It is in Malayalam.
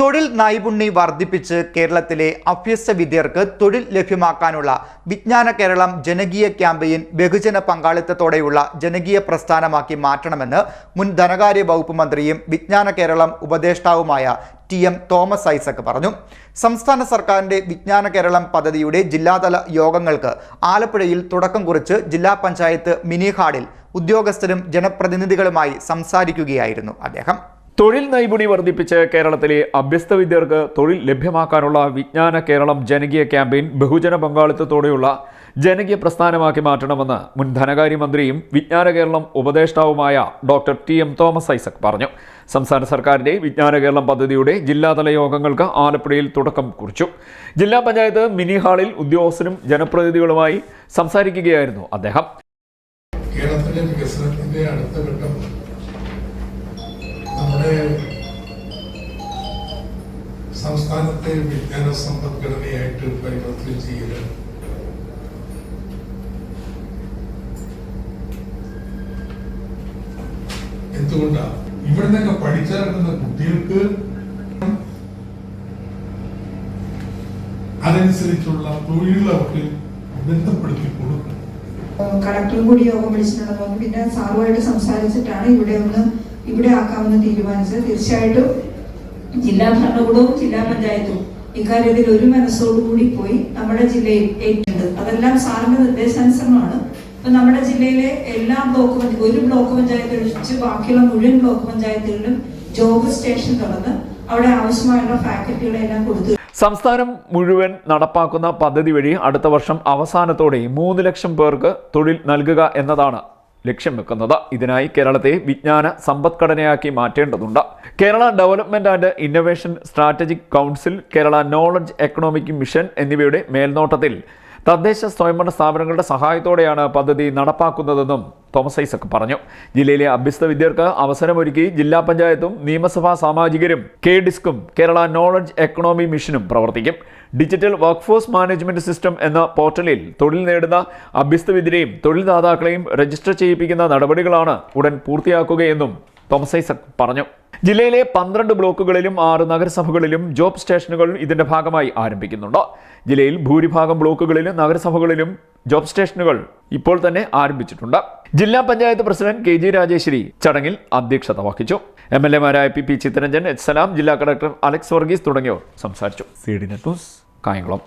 തൊഴിൽ നൈപുണ്യം വർദ്ധിപ്പിച്ച് കേരളത്തിലെ അഭ്യസ്ത വിദ്യർക്ക് തൊഴിൽ ലഭ്യമാക്കാനുള്ള വിജ്ഞാന കേരളം ജനകീയ ക്യാമ്പയിൻ ബഹുജന പങ്കാളിത്തത്തോടെയുള്ള ജനകീയ പ്രസ്ഥാനമാക്കി മാറ്റണമെന്ന് മുൻ ധനകാര്യ വകുപ്പ് മന്ത്രിയും വിജ്ഞാന കേരളം ഉപദേഷ്ടാവുമായ ടി എം തോമസ് ഐസക് പറഞ്ഞു. സംസ്ഥാന സർക്കാരിന്റെ വിജ്ഞാന കേരളം പദ്ധതിയുടെ ജില്ലാതല യോഗങ്ങൾക്ക് ആലപ്പുഴയിൽ തുടക്കം കുറിച്ച് ജില്ലാ പഞ്ചായത്ത് മിനി ഹാളിൽ ഉദ്യോഗസ്ഥരും ജനപ്രതിനിധികളുമായി സംസാരിക്കുകയായിരുന്നു അദ്ദേഹം. തൊഴിൽ നൈപുണി വർദ്ധിപ്പിച്ച് കേരളത്തിലെ അഭ്യസ്ത വിദ്യർക്ക് തൊഴിൽ ലഭ്യമാക്കാനുള്ള വിജ്ഞാന കേരളം ജനകീയ ക്യാമ്പയിൻ ബഹുജന പങ്കാളിത്തത്തോടെയുള്ള ജനകീയ പ്രസ്ഥാനമാക്കി മാറ്റണമെന്ന് മുൻ ധനകാര്യമന്ത്രിയും വിജ്ഞാന Keralam ഉപദേഷ്ടാവുമായ doctor T M Thomas Isaac പറഞ്ഞു. സംസ്ഥാന സർക്കാരിന്റെ വിജ്ഞാന കേരളം പദ്ധതിയുടെ ജില്ലാതല യോഗങ്ങൾക്ക് ആലപ്പുഴയിൽ തുടക്കം കുറിച്ചു. ജില്ലാ പഞ്ചായത്ത് മിനി ഹാളിൽ ഉദ്യോഗസ്ഥരും ജനപ്രതിനിധികളുമായി സംസാരിക്കുകയായിരുന്നു അദ്ദേഹം. കേരളത്തിന്റെ വികസനത്തിന്റെ അടുത്ത ഘട്ടം നമ്മുടെ സംസ്ഥാനത്തെ വിജ്ഞാന സമ്പദ്ഘടനയായിട്ട് പരിവർത്തനം ചെയ്യുക എന്തുകൊണ്ടാണ് ഇവിടെ നിന്നൊക്കെ പഠിച്ചിറങ്ങുന്ന കുട്ടികൾക്ക് അതനുസരിച്ചുള്ള തൊഴിൽ അവർക്ക് ബന്ധപ്പെടുത്തി കൊടുക്കണം കളക്ടറും കൂടി യോഗം വിളിച്ചിട്ടുണ്ടെന്ന് പിന്നെ സാറുമായിട്ട് സംസാരിച്ചിട്ടാണ് ഇവിടെ ഒന്ന് ഇവിടെ ആക്കാമെന്ന് തീരുമാനിച്ചത് തീർച്ചയായിട്ടും ജില്ലാ ഭരണകൂടവും ജില്ലാ പഞ്ചായത്തും ഇക്കാര്യത്തിൽ ഒരു മനസ്സോടുകൂടി പോയി നമ്മുടെ ജില്ലയിൽ ഏറ്റുണ്ട് അതെല്ലാം സാറിന്റെ നിർദ്ദേശാനുസരണമാണ്. ഇപ്പൊ നമ്മുടെ ജില്ലയിലെ എല്ലാ ബ്ലോക്ക് പഞ്ചായത്തും ഒരു ബ്ലോക്ക് പഞ്ചായത്ത് ഒഴിച്ച് ബാക്കിയുള്ള മുഴുവൻ ബ്ലോക്ക് പഞ്ചായത്തുകളിലും ജോബ് സ്റ്റേഷൻ തുറന്ന് അവിടെ ആവശ്യമായുള്ള ഫാക്കൽറ്റികളെല്ലാം കൊടുത്തു. സംസ്ഥാനം മുഴുവൻ നടപ്പാക്കുന്ന പദ്ധതി വഴി അടുത്ത വർഷം അവസാനത്തോടെ മൂന്ന് ലക്ഷം പേർക്ക് തൊഴിൽ നൽകുക എന്നതാണ് ലക്ഷ്യം വെക്കുന്നത്. ഇതിനായി കേരളത്തെ വിജ്ഞാന സമ്പദ്ഘടനയാക്കി മാറ്റേണ്ടതുണ്ട്. Kerala development and innovation strategic council Kerala knowledge economic mission എന്നിവയുടെ മേൽനോട്ടത്തിൽ തദ്ദേശ സ്വയംഭരണ സ്ഥാപനങ്ങളുടെ സഹായത്തോടെയാണ് പദ്ധതി നടപ്പാക്കുന്നതെന്നും തോമസ് ഐസക് പറഞ്ഞു. ജില്ലയിലെ അഭ്യസ്ത വിദ്യർക്ക് അവസരമൊരുക്കി ജില്ലാ പഞ്ചായത്തും നിയമസഭാ സാമാജികരും കെ ഡിസ്കും കേരള നോളജ് എക്കണോമി മിഷനും പ്രവർത്തിക്കും. ഡിജിറ്റൽ വർക്ക്ഫോഴ്സ് മാനേജ്മെന്റ് സിസ്റ്റം എന്ന പോർട്ടലിൽ തൊഴിൽ നേടുന്ന അഭ്യസ്തവിദ്യരെയും തൊഴിൽദാതാക്കളെയും രജിസ്റ്റർ ചെയ്യിപ്പിക്കുന്ന നടപടികളാണ് ഉടൻ പൂർത്തിയാക്കുകയെന്നും തോമസ് ഐസക് പറഞ്ഞു. ജില്ലയിലെ പന്ത്രണ്ട് ബ്ലോക്കുകളിലും ആറ് നഗരസഭകളിലും ജോബ് സ്റ്റേഷനുകൾ ഇതിന്റെ ഭാഗമായി ആരംഭിക്കുന്നുണ്ട്. ജില്ലയിൽ ഭൂരിഭാഗം ബ്ലോക്കുകളിലും നഗരസഭകളിലും ജോബ് സ്റ്റേഷനുകൾ ഇപ്പോൾ തന്നെ ആരംഭിച്ചിട്ടുണ്ട്. ജില്ലാ panchayat president K G Rajeswari ചടങ്ങിൽ അധ്യക്ഷത വഹിച്ചു. M L എമാരായ P P Chitharanjan H Salam ജില്ലാ കളക്ടർ അലക്സ് വർഗീസ് തുടങ്ങിയവർ സംസാരിച്ചു. C D net news Kayamkulam.